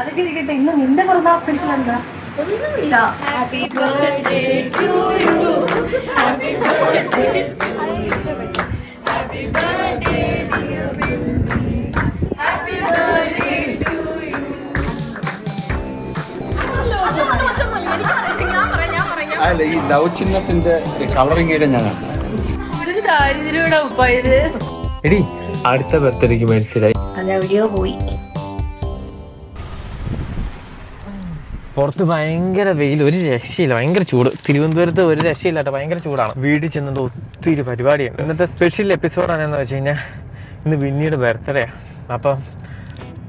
അതൊക്കെ ഇരിക്കട്ടെ. ഇന്ന് നിന്റെ പിറന്നാൾ സ്പെഷ്യൽ എന്താ? ഒന്നുമില്ല. അല്ല ഈ ലവ് ചിഹ്നത്തിന്റെ കളറിംഗ് ഒക്കെ ഞാൻ ഒരു എടി അടുത്ത ബർത്ത്ഡേക്ക് മനസ്സിലായി. അതെവിടെയോ പോയി. പുറത്ത് ഭയങ്കര വെയിൽ ഒരു രക്ഷയില്ല. ഭയങ്കര ചൂട്. തിരുവനന്തപുരത്ത് ഒരു രക്ഷയില്ലാട്ടോ. ഭയങ്കര ചൂടാണ്. വീട്ടിൽ ചെന്നിട്ട് ഒത്തിരി പരിപാടിയുണ്ട് ഇന്നത്തെ സ്പെഷ്യൽ എപ്പിസോഡാണ് എന്ന് വെച്ച് കഴിഞ്ഞാൽ ഇന്ന് വിന്നിയുടെ ബർത്ത്ഡേ അപ്പം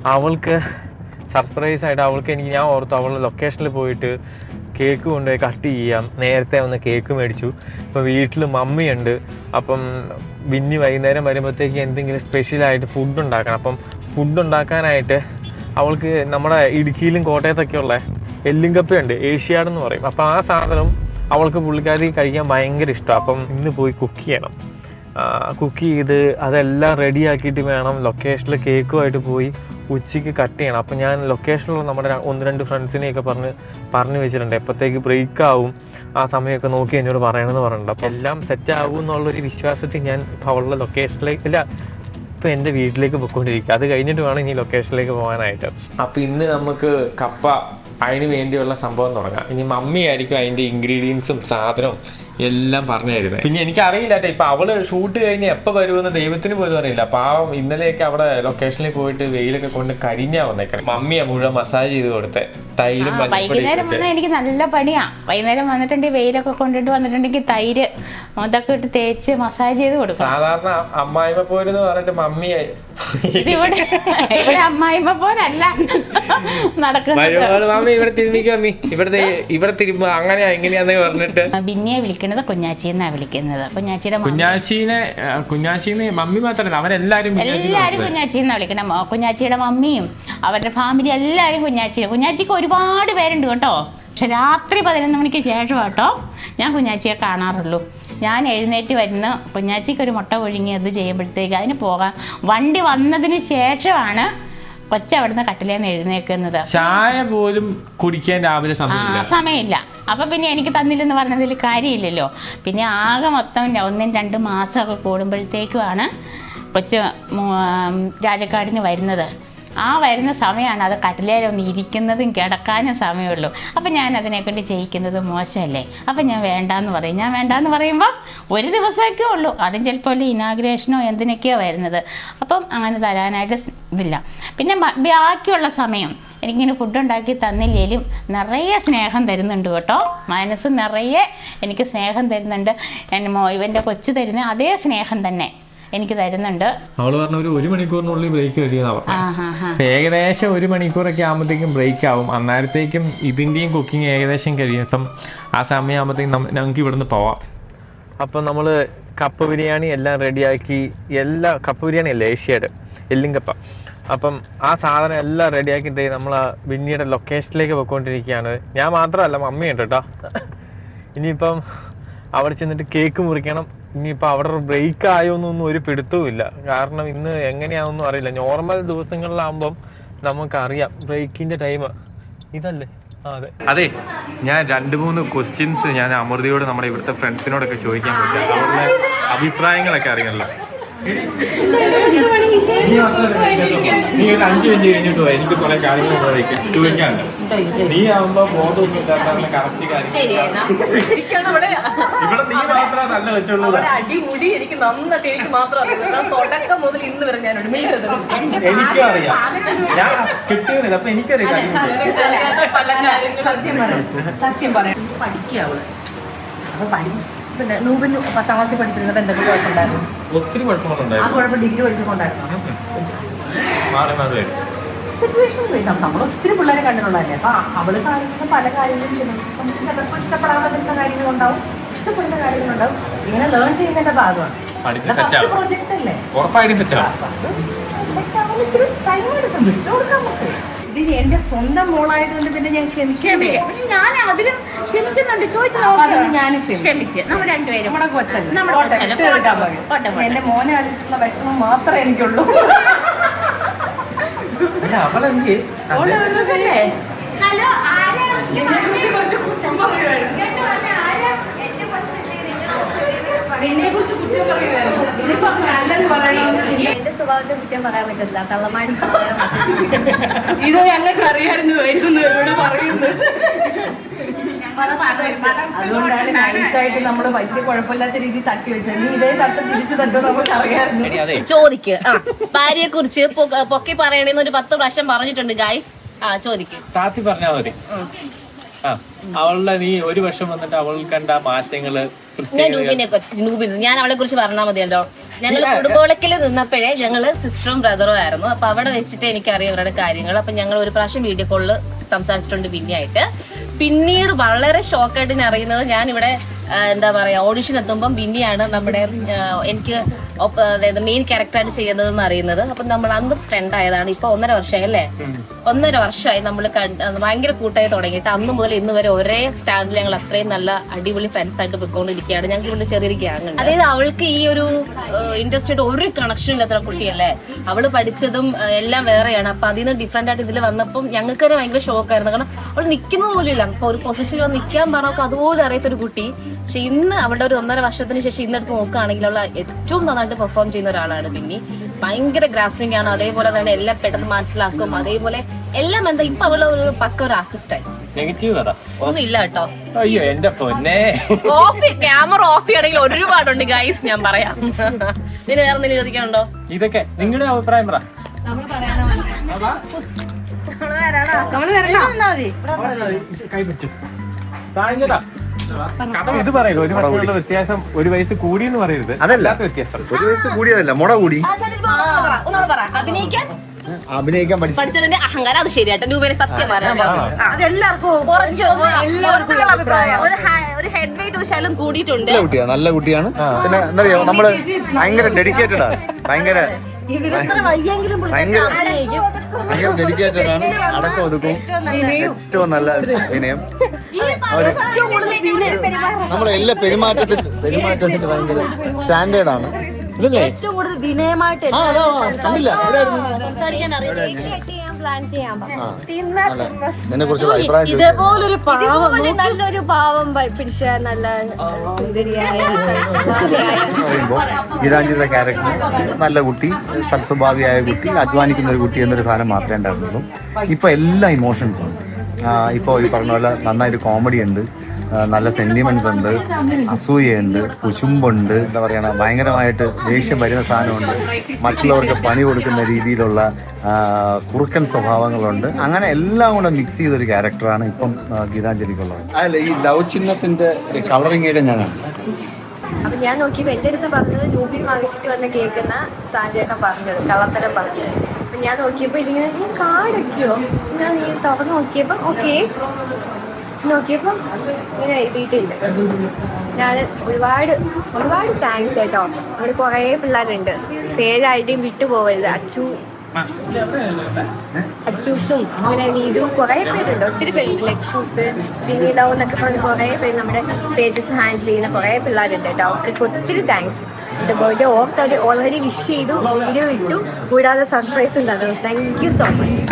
അവൾക്ക് സർപ്രൈസ് ആയിട്ട് അവൾക്ക് എനിക്ക് ഞാൻ ഓർത്തു അവൾ ലൊക്കേഷനിൽ പോയിട്ട് കേക്ക് കൊണ്ടുപോയി കട്ട് ചെയ്യാം. നേരത്തെ വന്ന് കേക്ക് മേടിച്ചു. ഇപ്പം വീട്ടിൽ മമ്മിയുണ്ട് അപ്പം വിന്നി വൈകുന്നേരം വരുമ്പോഴത്തേക്ക് എന്തെങ്കിലും സ്പെഷ്യലായിട്ട് ഫുഡ് ഉണ്ടാക്കണം. അപ്പം ഫുഡ് ഉണ്ടാക്കാനായിട്ട് അവൾക്ക് നമ്മുടെ ഇടുക്കിയിലും കോട്ടയത്തൊക്കെ ഉള്ള എല്ലും കപ്പയുണ്ട് ഏഷ്യാഡ് എന്ന് പറയും. അപ്പോൾ ആ സാധനം അവൾക്ക് പുള്ളിക്കാരി കഴിക്കാൻ ഭയങ്കര ഇഷ്ടമാണ് അപ്പം ഇന്ന് പോയി കുക്ക് ചെയ്യണം. കുക്ക് ചെയ്ത് അതെല്ലാം റെഡി ആക്കിയിട്ട് വേണം ലൊക്കേഷനിൽ കേക്കുമായിട്ട് പോയി ഉച്ചയ്ക്ക് കട്ട് ചെയ്യണം. അപ്പം ഞാൻ ലൊക്കേഷനിലുള്ള നമ്മുടെ ഒന്ന് രണ്ട് ഫ്രണ്ട്സിനെയൊക്കെ പറഞ്ഞ് പറഞ്ഞു വെച്ചിട്ടുണ്ട്. എപ്പോഴത്തേക്ക് ബ്രേക്ക് ആവും ആ സമയമൊക്കെ നോക്കി എന്നോട് പറയണമെന്ന് പറഞ്ഞിട്ടുണ്ട്. അപ്പോൾ എല്ലാം സെറ്റ് ആവും എന്നുള്ളൊരു വിശ്വാസത്തിൽ ഞാൻ അവളുടെ ലൊക്കേഷനിലേക്ക് ഇല്ല ഇപ്പം എന്റെ വീട്ടിലേക്ക് പോയിക്കൊണ്ടിരിക്കുക. അത് കഴിഞ്ഞിട്ട് വേണം ഇനി ലൊക്കേഷനിലേക്ക് പോകാനായിട്ട്. അപ്പോൾ ഇന്ന് നമുക്ക് കപ്പ അതിന് വേണ്ടിയുള്ള സംഭവം തുടങ്ങാം. ഇനി മമ്മി ആയിരിക്കും അതിന്റെ ഇൻഗ്രീഡിയൻസും സാധനവും. എല്ലാം പറഞ്ഞു തരുന്നത് പിന്നെ എനിക്ക് അറിയില്ല ഇപ്പൊ അവൾ ഷൂട്ട് കഴിഞ്ഞ് എപ്പോ വരുമെന്ന് ദൈവത്തിന് പോലും അറിയില്ല. അപ്പൊ ആ ഇന്നലെയൊക്കെ അവിടെ ലൊക്കേഷനിൽ പോയിട്ട് വെയിലൊക്കെ കൊണ്ട് കരിഞ്ഞാ വന്നേക്കണം. മമ്മിയാ മുഴുവൻ മസാജ് ചെയ്ത് കൊടുത്തേ. തൈരും വൈകുന്നേരം വന്നാൽ എനിക്ക് നല്ല പണിയാ. വൈകുന്നേരം വന്നിട്ടുണ്ടെങ്കിൽ വെയിലൊക്കെ കൊണ്ടിട്ട് വന്നിട്ടുണ്ടെങ്കിൽ തൈര് അതൊക്കെ ഇട്ട് തേച്ച് മസാജ് ചെയ്ത് കൊടുക്കും സാധാരണ അമ്മായിമ്മ പോരെന്ന് പറഞ്ഞിട്ട് മമ്മിയെ ഇവിടെ ഇവിടെ അമ്മായിമ്മ പോലല്ല നടക്കുന്നത്. ഇവിടെ മമ്മി. ഇവിടെ ഇവിടെ തിരുമ്പ അങ്ങനെയാ എങ്ങനെയാന്ന് പറഞ്ഞിട്ട്. ബിന്നിയെ വിളിക്കുന്നത് കുഞ്ഞാച്ചി എന്നാണ് വിളിക്കുന്നത്. കുഞ്ഞാച്ചിയുടെ. കുഞ്ഞാച്ചീനെ കുഞ്ഞാച്ചീനെ മമ്മി മാത്രമല്ല അവരെല്ലാരും എല്ലാവരും കുഞ്ഞാച്ചി എന്നാണ് വിളിക്കണം കുഞ്ഞാച്ചിയുടെ മമ്മിയും അവരുടെ ഫാമിലി എല്ലാവരും കുഞ്ഞാച്ചി കുഞ്ഞാച്ചിക്ക് ഒരുപാട് പേരുണ്ട് കേട്ടോ. പക്ഷെ രാത്രി പതിനൊന്ന് മണിക്ക് ശേഷം കേട്ടോ ഞാൻ കുഞ്ഞാച്ചിയെ കാണാറുള്ളൂ. ഞാൻ എഴുന്നേറ്റ് വരുന്ന കുഞ്ഞാച്ചിക്ക് ഒരു മുട്ട ഒഴുങ്ങി അത് ചെയ്യുമ്പോഴത്തേക്ക് അതിന് പോകാൻ വണ്ടി വന്നതിന് ശേഷമാണ് കൊച്ചവിടുന്ന് കട്ടിലേന്ന് എഴുന്നേക്കുന്നത്. ചായ പോലും കുടിക്കാൻ രാവിലെ സമയമില്ല. അപ്പൊ പിന്നെ എനിക്ക് തന്നില്ലെന്ന് പറഞ്ഞതിൽ കാര്യമില്ലല്ലോ. പിന്നെ ആകെ മൊത്തം ഒന്നും രണ്ടും മാസമൊക്കെ കൂടുമ്പോഴത്തേക്കുമാണ് കൊച്ചു രാജക്കാടിന് വരുന്നത്. ആ വരുന്ന സമയമാണ് അത് കട്ടിലേലൊന്ന് ഇരിക്കുന്നതും കിടക്കാനും സമയമുള്ളൂ. അപ്പം ഞാൻ അതിനെക്കൊണ്ട് ചെയ്യിക്കുന്നത് മോശമല്ലേ? അപ്പം ഞാൻ വേണ്ടാന്ന് പറയും. ഞാൻ വേണ്ടാന്ന് പറയുമ്പോൾ ഒരു ദിവസമൊക്കെ ഉള്ളൂ. അതും ചിലപ്പോൾ ഇനാഗ്രേഷനോ എന്തിനൊക്കെയോ വരുന്നത്. അപ്പം അങ്ങനെ തരാനായിട്ട് ഇതില്ല പിന്നെ ബാക്കിയുള്ള സമയം. എനിക്കിങ്ങനെ ഫുഡ് ഉണ്ടാക്കി തന്നില്ലേലും നിറയെ സ്നേഹം തരുന്നുണ്ട് കേട്ടോ. മനസ്സ് നിറയെ എനിക്ക് സ്നേഹം തരുന്നുണ്ട്. എന്റെ മോ ഇവന്റെ കൊച്ചു തരുന്ന അതേ സ്നേഹം തന്നെ എനിക്ക് തരുന്നുണ്ട്. അവൾ പറഞ്ഞ ഒരു ഒരു മണിക്കൂറിനുള്ളിൽ ബ്രേക്ക് കഴിയുന്ന ഏകദേശം ഒരു മണിക്കൂറൊക്കെ ആകുമ്പോഴത്തേക്കും ബ്രേക്ക് ആവും. അന്നേരത്തേക്കും ഇതിന്റെയും കുക്കിംഗ് ഏകദേശം കഴിയും. അപ്പം ആ സമയമാകുമ്പോഴത്തേക്കും ഞങ്ങൾക്ക് ഇവിടുന്ന് പോവാം. അപ്പം നമ്മൾ കപ്പ ബിരിയാണി എല്ലാം റെഡിയാക്കി എല്ലാ കപ്പ ബിരിയാണി അല്ലേ ഏഷ്യയുടെ എല്ലും കപ്പ അപ്പം ആ സാധനം എല്ലാം റെഡിയാക്കി തേ നമ്മൾ വിന്നിയുടെ ലൊക്കേഷനിലേക്ക് പോയിക്കൊണ്ടിരിക്കുകയാണ്. ഞാൻ മാത്രമല്ല മമ്മിയുണ്ട് കേട്ടോ ഇനിയിപ്പം അവിടെ ചെന്നിട്ട് കേക്ക് മുറിക്കണം. ഇനിയിപ്പോൾ അവിടെ ബ്രേക്ക് ആയോ എന്നൊന്നും ഒരു പിടുത്തവും ഇല്ല കാരണം ഇന്ന് എങ്ങനെയാണെന്നൊന്നും അറിയില്ല. നോർമൽ ദിവസങ്ങളിലാകുമ്പം നമുക്കറിയാം ബ്രേക്കിന്റെ ടൈം ഇതല്ലേ? അതെ. ഞാൻ രണ്ട് മൂന്ന് ക്വസ്റ്റ്യൻസ് ഞാൻ അമൃതയോട് നമ്മുടെ ഇവിടുത്തെ ഫ്രണ്ട്സിനോടൊക്കെ ചോദിക്കാൻ പറ്റും അവരുടെ അഭിപ്രായങ്ങളൊക്കെ അറിയണല്ലോ. നീ ഒരു അഞ്ചു മിനിറ്റ് കഴിഞ്ഞിട്ട് വാ. എനിക്ക് കുറെ കാര്യങ്ങൾ ചോദിക്കാനുണ്ട് നീ ആവുമ്പോ ബോധമൊന്നും ഇല്ലാത്ത കറക്റ്റ് കാര്യം ഇവിടെ നീ മാത്രമേ നല്ല വെച്ചുള്ളൂ അടിമുടി എനിക്ക് നന്നായിട്ട് എനിക്ക് മാത്രം അറിയാം തുടക്കം മുതൽ ഇന്ന് വരെ ഞാൻ എനിക്കും അറിയാം ഞാൻ കിട്ടിയതില്ല അപ്പൊ എനിക്കറിയാം. സത്യം പറയാം സത്യം പറയാം പഠിക്കുക അവൾ അപ്പൊ പഠി പിന്നെ നൂബിന് പത്താം ക്ലാസ്സിൽ പഠിച്ചിരുന്നപ്പോൾ എന്തെങ്കിലും കുഴപ്പമുണ്ടായിരുന്നു? ഒത്തിരി ആ കുഴപ്പങ്ങളുണ്ടായിരുന്നു കുഴപ്പം ഡിഗ്രി പഠിച്ചിട്ടുണ്ടായിരുന്നു സിറ്റുവേഷൻ ബേസ് നമ്മൾ ഒത്തിരി പിള്ളേരെ കണ്ടിട്ടുള്ളതല്ലേ? അപ്പം അവൾ കാര്യങ്ങൾ പല കാര്യങ്ങളും ചെയ്യും. നമുക്ക് ചിലപ്പോൾ ഇഷ്ടപ്പെടാൻ പറ്റുന്ന കാര്യങ്ങളുണ്ടാവും ഇഷ്ടപ്പെടുന്ന കാര്യങ്ങളുണ്ടാവും. ഇങ്ങനെ ലേൺ ചെയ്യുന്നതിന്റെ ഭാഗമാണ്. ഫസ്റ്റ് പ്രോജക്റ്റ് അല്ലേ? set ആവാൻ ഇത്തിരി ടൈം എടുക്കും. വിട്ടുകൊടുക്കാൻ നമുക്ക്. ഇത് എന്റെ സ്വന്തം മോളായതുകൊണ്ട് പിന്നെ ഞാൻ ക്ഷമിക്കണ്ടേ പക്ഷെ ഞാൻ അതിലും ക്ഷമിക്കുന്നുണ്ട്. ചോദിച്ചത് ക്ഷമിക്കും. ക്ഷമിച്ച്. നമ്മൾ രണ്ടുപേരും. നമ്മുടെ കൊച്ചൻ നമ്മുടെ. എന്റെ മോനെ ആലോചിച്ചുള്ള വിഷമം മാത്രമേ എനിക്കുള്ളൂ. ഹലോ കുറ്റം പറയാൻ പറ്റത്തില്ല. തള്ളമാരി. ഇത് ഞങ്ങൾക്ക് അറിയായിരുന്നു. വരുന്നു ഇവിടെ പറയുന്നു? അതുകൊണ്ടാണ് നൈസായിട്ട് നമ്മൾ വലിയ കുഴപ്പമില്ലാത്ത രീതി തട്ടി വെച്ചത്. നീ ഇതേ തട്ട് തിരിച്ചു തട്ടോ നമുക്ക് അറിയാമായിരുന്നു. ചോദിക്ക്. ആ ഭാര്യയെ കുറിച്ച് പൊക്കി പറയണേന്ന് ഒരു പത്ത് പ്രാവശ്യം പറഞ്ഞിട്ടുണ്ട് ഗായ്സ് ആ ചോദിക്ക്. താത്തി പറഞ്ഞാ മതി. ആ അവളുടെ നീ ഒരു വർഷം വന്നിട്ട് അവൾ കണ്ട മാറ്റങ്ങൾ ഞാൻ നൂബിനെ നൂബിൽ ഞാൻ അവളെ കുറിച്ച് പറഞ്ഞാൽ മതിയല്ലോ. ഞങ്ങൾ കൊടുക്കോളക്കിൽ നിന്നപ്പോഴേ ഞങ്ങൾ സിസ്റ്ററും ബ്രദറും ആയിരുന്നു. അപ്പൊ അവിടെ വെച്ചിട്ട് എനിക്കറിയാം അവരുടെ കാര്യങ്ങൾ അപ്പൊ ഞങ്ങൾ ഒരു പ്രാവശ്യം വീഡിയോ കോളിൽ സംസാരിച്ചിട്ടുണ്ട് ബിന്നിയായിട്ട് പിന്നീട് വളരെ ഷോക്കായിട്ട് ഞാൻ അറിയുന്നത് ഞാൻ ഇവിടെ എന്താ പറയാ ഓഡിഷൻ എത്തുമ്പം ബിന്നിയാണ് നമ്മുടെ എനിക്ക് അതായത് മെയിൻ ക്യാരക്ടറായിട്ട് ചെയ്യുന്നതെന്ന് അറിയുന്നത്. അപ്പൊ നമ്മൾ അന്ന് ഫ്രണ്ട് ആയതാണ്. ഇപ്പൊ ഒന്നര വർഷമായി അല്ലേ? ഒന്നര വർഷമായി നമ്മൾ ഭയങ്കര കൂട്ടായി തുടങ്ങിയിട്ട് അന്ന് മുതൽ ഇന്ന് വരെ ഒരേ സ്റ്റാൻഡിൽ ഞങ്ങൾ അത്രയും നല്ല അടിപൊളി ഫ്രണ്ട്സ് ആയിട്ട് പോയിക്കൊണ്ടിരിക്കുകയാണ്. ഞങ്ങൾക്ക് ഇവിടെ ചെറിയൊരു ഗ്യാങ് ഉണ്ട്. അതായത് അവൾക്ക് ഈ ഒരു ഇൻട്രസ്റ്റഡ് ഒരു കണക്ഷൻ ഇല്ലാത്ത കുട്ടിയല്ലേ? അവൾ പഠിച്ചതും എല്ലാം വേറെയാണ്. അപ്പൊ അതിൽ നിന്ന് ഡിഫറെന്റ് ആയിട്ട് ഇതിൽ വന്നപ്പോൾ ഞങ്ങൾക്ക് തന്നെ ഭയങ്കര ഷോക്കായിരുന്നു കാരണം അവൾ നിൽക്കുന്ന പോലും ഇല്ല ഇപ്പൊ ഒരു പൊസിഷനിൽ വന്ന് നിൽക്കാൻ പറഞ്ഞൊക്കെ അതുപോലെ അറിയാത്തൊരു കുട്ടി. പക്ഷെ ഇന്ന് അവളുടെ ഒരു ഒന്നര വർഷത്തിന് ശേഷം ഇന്നെടുത്ത് നോക്കുകയാണെങ്കിൽ അവൾ ഏറ്റവും നന്നായിട്ട് പെർഫോം ചെയ്യുന്ന ഒരാളാണ് പിന്നെ ഭയങ്കര ഗ്രാഫിംഗ് ആണ്. അതേപോലെ തന്നെ എല്ലാം പെട്ടെന്ന് മനസ്സിലാക്കും. അതേപോലെ എല്ലാം എന്താ ഇപ്പൊ അവൾ ഒരു പക്ക ഒരു ആർട്ടിസ്റ്റായി നെഗറ്റീവ് ഒന്നും ഇല്ല കേട്ടോ. അയ്യോ എന്റെ പൊന്നെ. ഓഫ് ക്യാമറ ഓഫ് ചെയ്യണമെങ്കിൽ ഒരുപാടുണ്ട് ഗൈസ് ഞാൻ പറയാം. ഇതിന് വേറെ എന്തെങ്കിലും ചോദിക്കാനുണ്ടോ? ഇതൊക്കെ നിങ്ങളുടെ അഭിപ്രായം പറ. കൈ പിടിച്ചു. താഴ്ന്നതാ. ഇത് പറയല്ലോ ഒരു വർഷമുള്ള വ്യത്യാസം ഒരു വയസ്സ് കൂടി എന്ന് പറയരുത്. അതല്ല. വ്യത്യാസം ഒരു വയസ്സ് കൂടിയതല്ല മുട കൂടി. അഭിനയിക്കാൻ? അഭിനയിക്കാൻ പഠിച്ചു പഠിച്ചതിന്റെ അഹങ്കാരം അത് ശരിയാട്ടോ. രൂപയുടെ സത്യം കൂടിയിട്ടുണ്ട്. നല്ല കുട്ടിയാണ് നല്ല കുട്ടിയാണ്. പിന്നെ എന്തറിയോ പറയാ നമ്മൾ ഭയങ്കര ഡെഡിക്കേറ്റഡ് ആണ് ഭയങ്കര ഭയങ്കര ഭയങ്കര ഡെഡിക്കേറ്റഡ് ആണ് അടക്കം ഒതുക്കും. ഏറ്റവും നല്ല വിനയം. നമ്മളെ എല്ലാ പെരുമാറ്റത്തിൽ പെരുമാറ്റത്തിൽ ഭയങ്കര സ്റ്റാൻഡേർഡ് ആണ് ഏറ്റവും കൂടുതൽ വിനയമായിട്ട് സംസാരിക്കാൻ അതാ പ്ലാൻ ചെയ്യാൻ നിന്നെ കുറിച്ചുള്ള അഭിപ്രായം ചോദിച്ചു? ഇതേപോലൊരു പാവം നല്ലൊരു പാവം പ- പിടിച്ച നല്ല സുന്ദരിയായ സൽസ്വഭാവിയായ പറയുമ്പോൾ ഗീതാഞ്ജലിയുടെ ക്യാരക്ടർ നല്ല കുട്ടി സൽസ്വഭാവിയായ കുട്ടി അധ്വാനിക്കുന്ന ഒരു കുട്ടി എന്നൊരു സാധനം മാത്രമേ ഉണ്ടായിരുന്നുള്ളൂ. ഇപ്പൊ എല്ലാ ഇമോഷൻസും ഉണ്ട് ഇപ്പോൾ ഈ പറഞ്ഞ പോലെ നന്നായിട്ട് കോമഡി ഉണ്ട്. നല്ല സെന്റിമെന്റ്സ് ഉണ്ട്. അസൂയയുണ്ട് കുശുമ്പുണ്ട് എന്താ പറയുക ഭയങ്കരമായിട്ട് ദേഷ്യം വരുന്ന സാധനമുണ്ട്. മറ്റുള്ളവർക്ക് പണി കൊടുക്കുന്ന രീതിയിലുള്ള കുറുക്കൻ സ്വഭാവങ്ങളുണ്ട്. അങ്ങനെ എല്ലാം കൂടെ മിക്സ് ചെയ്തൊരു ക്യാരക്ടറാണ് ഇപ്പം ഗീതാഞ്ജലിക്കുള്ളത്. അല്ല ഈ ലവ് ചിഹ്നത്തിന്റെ കളറിംഗ് ഒക്കെ ഞാനാണ്. അപ്പൊ ഞാൻ നോക്കിയപ്പോ എന്റെ അടുത്ത് പറഞ്ഞത് രൂപി വാങ്ങിച്ചിട്ട് വന്ന് കേൾക്കുന്ന സാജയൊക്കെ പറഞ്ഞത് കള്ളത്തരം പറഞ്ഞത്. അപ്പൊ ഞാൻ നോക്കിയപ്പോ ഇതിങ്ങനെ "ഈ കാർഡൊക്കെയോ ഞാൻ ഇങ്ങനെ തുറന്ന് നോക്കിയപ്പോ ഓക്കെ നോക്കിയപ്പോ ഇങ്ങനെ എഴുതിയിട്ടുണ്ട്. ഞാൻ ഒരുപാട് ഒരുപാട് താങ്ക്സ് കേട്ടോ. അവിടെ കുറേ പിള്ളേരുണ്ട്. പേരായിട്ടും വിട്ടുപോകരുത് അച്ചു അച്ചൂസും അങ്ങനെ നീതു കുറേ പേരുണ്ട്. ഒത്തിരി പേരുണ്ട്. ലക്ഷൂസ് ഡിനി ലവ് എന്നൊക്കെ പറഞ്ഞ് കുറേ പേര് നമ്മുടെ പേജസ് ഹാൻഡിൽ ചെയ്യുന്ന കുറേ പിള്ളേരുണ്ട് കേട്ടോ. അവർക്ക് ഒത്തിരി താങ്ക്സ് എന്റെ ബർത്ത്ഡേ ഓർത്ത് അവർ ഓൾറെഡി വിഷ് ചെയ്തു വീഡിയോ ഇട്ടു. കൂടാതെ സർപ്രൈസ് ഉണ്ടാകും താങ്ക് യു സോ മച്ച്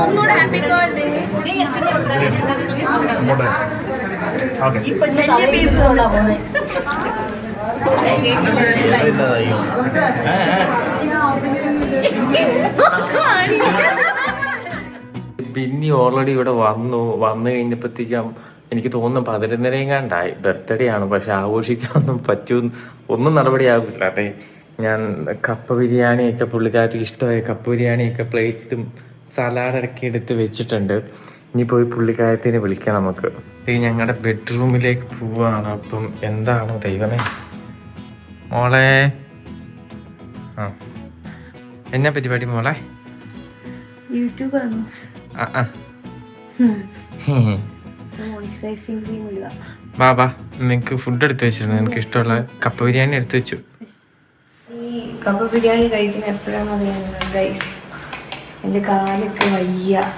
ഒന്നുകൂടെ ഹാപ്പി ബർത്ത്ഡേ വലിയ പീസ് ബിന്നി ഓൾറെഡി ഇവിടെ വന്നു. വന്നു കഴിഞ്ഞപ്പോഴത്തേക്കും എനിക്ക് തോന്നുന്നു പതിനൊന്നരയും കണ്ടായി. ബർത്ത്ഡേ ആണ്. പക്ഷെ ആഘോഷിക്കാനൊന്നും പറ്റൂ. ഒന്നും നടപടിയാകില്ല അതെ. ഞാൻ കപ്പ ബിരിയാണിയൊക്കെ പുള്ളിക്കാരിക്ക് ഇഷ്ടമായ കപ്പ ബിരിയാണിയൊക്കെ പ്ലേറ്റും സലാഡൊക്കെ എടുത്ത് വെച്ചിട്ടുണ്ട്. ഇനി പോയി പുള്ളിക്കാരത്തിനെ വിളിക്കാം നമുക്ക്. ഈ ഞങ്ങളുടെ ബെഡ്റൂമിലേക്ക് പോവാണ്. അപ്പം എന്താണ് ദൈവമേ. മോളെ. ആ. എന്നാ പരിപാടി മോളെ? യൂട്യൂബ് ബാ ബാ നിനക്ക് ഫുഡ് എടുത്തു വെച്ചിരുന്നു നിനക്ക് ഇഷ്ടമുള്ള കപ്പ ബിരിയാണി എടുത്തു വെച്ചു. കപ്പ ബിരിയാണി കഴിക്കുന്ന എപ്പോഴാണെന്ന് അറിയാമോ? ഗൈസ് എന്റെ കാലൊക്കെ വയ്യ.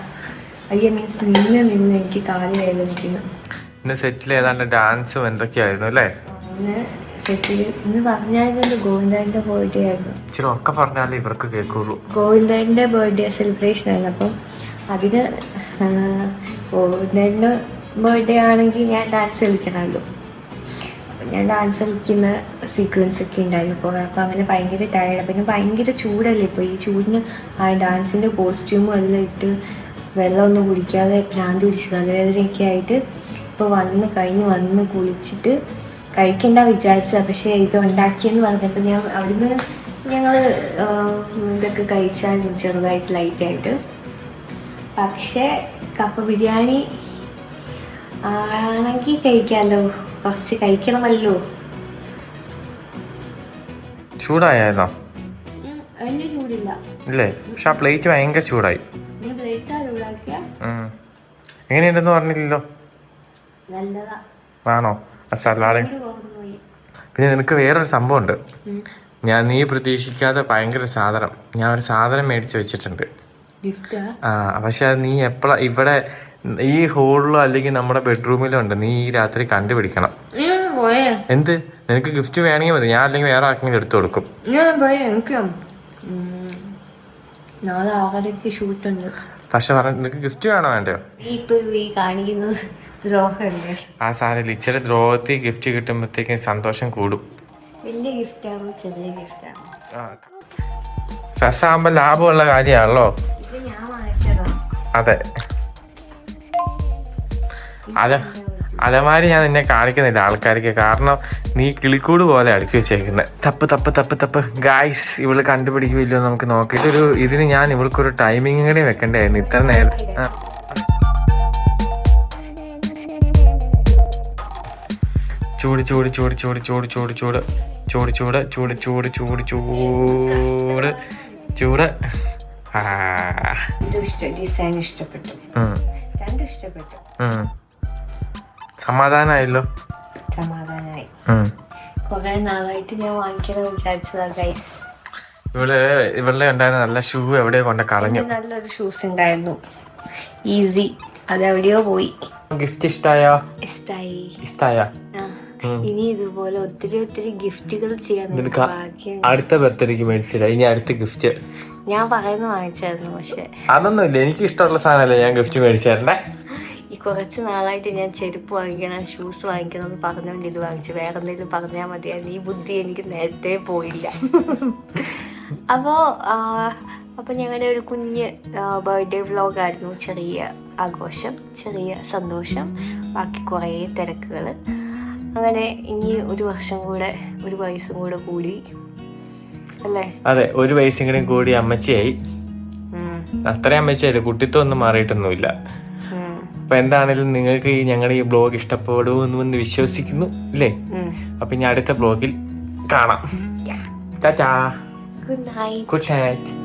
വയ്യ മീൻസ് നിന്ന് നിന്ന് എനിക്ക് കാൽ വേദനിക്കുന്നു. ഇന്ന് സെറ്റിൽ ഏതാണ്ട് ഡാൻസും എന്തൊക്കെയായിരുന്നു അല്ലേ? ഇന്ന് സെറ്റിൽ ഇന്ന് പറഞ്ഞായിരുന്നു ഗോവിന്ദന്റെ ബർത്ത്ഡേ ആയിരുന്നു. ഇച്ചിരി ഒക്കെ പറഞ്ഞാലേ ഇവർക്ക് കേൾക്കുള്ളൂ. ഗോവിന്ദന്റെ ബർത്ത്ഡേ സെലിബ്രേഷൻ ആയിരുന്നു. അപ്പം അതിന് ഗോവിന്ദന്റെ ബർത്ത്ഡേ ആണെങ്കിൽ ഞാൻ ഡാൻസ് കളിക്കണമല്ലോ. ഞാൻ ഡാൻസ് കളിക്കുന്ന സീക്വൻസ് ഒക്കെ ഉണ്ടായിരുന്നു കുറേ അപ്പോൾ അങ്ങനെ ഭയങ്കര ടയർഡ് പിന്നെ ഭയങ്കര ചൂടല്ലേ ഇപ്പോൾ ഈ ചൂടിന് ആ ഡാൻസിന്റെ കോസ്റ്റ്യൂമും എല്ലാം ഇട്ട് വെള്ളമൊന്നും കുടിക്കാതെ ഭ്രാന്തി പിടിച്ച് തലവേദനയൊക്കെ ആയിട്ട് ഇപ്പോൾ വന്ന് കഴിഞ്ഞ് വന്ന് കുളിച്ചിട്ട് കഴിക്കണ്ട വിചാരിച്ചത്. പക്ഷേ ഇത് ഉണ്ടാക്കിയെന്ന് പറഞ്ഞപ്പോൾ ഞാൻ അവിടുന്ന് ഞങ്ങൾ ഇതൊക്കെ കഴിച്ചായിരുന്നു ചെറുതായിട്ട് ലൈറ്റായിട്ട് പക്ഷേ കപ്പ ബിരിയാണി ആണെങ്കിൽ കഴിക്കാമല്ലോ കുറച്ച് കഴിക്കണമല്ലോ. ചൂടായോ വലിയ ചൂടില്ല. ഇല്ലേ? പക്ഷെ ആ പ്ലേറ്റ് ഭയങ്കര ചൂടായി. എങ്ങനെയുണ്ടെന്ന് പറഞ്ഞില്ലല്ലോ? ആണോ? സലാഡ്. പിന്നെ നിനക്ക് വേറൊരു സംഭവം ഉണ്ട് ഞാൻ നീ പ്രതീക്ഷിക്കാതെ ഭയങ്കര സാധനം. ഞാൻ ഒരു സാധനം മേടിച്ച് വെച്ചിട്ടുണ്ട്. ആ പക്ഷെ അത് നീ എപ്പോഴാ ഇവിടെ ഈ ഹോളിലോ അല്ലെങ്കിൽ നമ്മുടെ ബെഡ്റൂമിലോ ഉണ്ട്. നീ ഈ രാത്രി കണ്ടുപിടിക്കണം. എന്ത്? നിനക്ക് ഗിഫ്റ്റ് വേണമെങ്കിൽ മതി. ഞാൻ അല്ലെങ്കിൽ വേറെ ആർക്കെങ്കിലും എടുത്തു കൊടുക്കും. പക്ഷെ പറഞ്ഞ നിനക്ക് ഗിഫ്റ്റ് വേണോ വേണ്ടയോ? കാണിക്കുന്നത് ആ സാധനം ഇച്ചിരി ദ്രോഹത്തിൽ ഗിഫ്റ്റ് കിട്ടുമ്പോഴത്തേക്കും സന്തോഷം കൂടും. വലിയ ഗിഫ്റ്റാണോ ചെറിയ ഗിഫ്റ്റാണോ ലാഭമുള്ള കാര്യമാണല്ലോ. അതെ. അതെ അതേമാതിരി ഞാൻ നിന്നെ കാണിക്കുന്നില്ല ആൾക്കാർക്ക്. കാരണം നീ കിളിക്കൂട് പോലെ അടുക്കി വെച്ചേക്കുന്നത് തപ്പ് തപ്പ് തപ്പ് തപ്പ്. ഗായ്സ് ഇവൾ കണ്ടുപിടിക്കുമല്ലോ നമുക്ക് നോക്കിയിട്ട് ഇതൊരു ഇതിന് ഞാൻ ഇവൾക്കൊരു ടൈമിംഗ് കൂടി വെക്കണ്ടായിരുന്നു. ഇത്ര നേരത്തെ ആ. ചൂട് ചൂട് ചൂട് ചൂട് ചൂട് ചൂട് ചൂട്. ചൂട് ചൂട് ചൂട് ചൂട് ചൂട് ചൂട്. ചൂട്. ഇഷ്ടപ്പെട്ടു. ഇഷ്ടപ്പെട്ടു. ഉം. സമാധാനായല്ലോ സമാധാനമായി. കുറെ നാളായിട്ട് ഞാൻ വാങ്ങിക്കണം വിചാരിച്ചതാ ഗൈസ് ഇവൾ ഇവളുടെ ഉണ്ടായിരുന്ന നല്ല ഷൂ എവിടെയോ കൊണ്ട് കളഞ്ഞു. നല്ലൊരു ഷൂസ് ഉണ്ടായിരുന്നു. ഈസി അത് എവിടെയോ പോയി. ഗിഫ്റ്റ് ഇഷ്ടായോ? ഇഷ്ടായി. ഇഷ്ടായ? ഇനി ഇതുപോലെ ഒത്തിരി ഒത്തിരി ഗിഫ്റ്റുകൾ ചെയ്യാൻ അടുത്ത ബർത്ത്ഡേക്ക് മേടിച്ചില്ല ഇനി അടുത്ത ഗിഫ്റ്റ്. ഞാൻ പറയുന്ന വാങ്ങിച്ചായിരുന്നു പക്ഷെ. അതൊന്നും ഇല്ല എനിക്ക് ഇഷ്ടമുള്ള സാധനമല്ലേ ഞാൻ ഗിഫ്റ്റ് മേടിച്ചു തരണ്ടേ? ഈ കുറച്ച് നാളായിട്ട് ഞാൻ ചെരുപ്പ് വാങ്ങിക്കണം ഷൂസ് വാങ്ങിക്കണം എന്ന് പറഞ്ഞുകൊണ്ട് ഇത് വാങ്ങിച്ചു. വേറെ എന്തെങ്കിലും പറഞ്ഞാൽ മതിയായിരുന്നു ഈ ബുദ്ധി എനിക്ക് നേരത്തെ പോയില്ല. അപ്പോൾ അപ്പോൾ ഞങ്ങളുടെ ഒരു കുഞ്ഞ് ബർത്ത്ഡേ വ്ലോഗായിരുന്നു ചെറിയ ആഘോഷം ചെറിയ സന്തോഷം. ബാക്കി കുറേ തിരക്കുകൾ അങ്ങനെ ഇനി ഒരു വർഷം കൂടെ ഒരു വയസ്സും കൂടെ കൂടി. അല്ലേ? അതെ ഒരു വയസ്സും കൂടി കൂടി അമ്മച്ചിയായി. അത്രയും അമ്മച്ചിയായില്ല കുട്ടിത്തൊന്നും മാറിയിട്ടൊന്നുമില്ല. അപ്പൊ എന്താണേലും നിങ്ങൾക്ക് ഈ ഞങ്ങളുടെ ഈ ബ്ലോഗ് ഇഷ്ടപ്പെടുമെന്ന് വിശ്വസിക്കുന്നു അല്ലേ. അപ്പൊ ഇനി അടുത്ത ബ്ലോഗിൽ കാണാം. Tata. Good night good night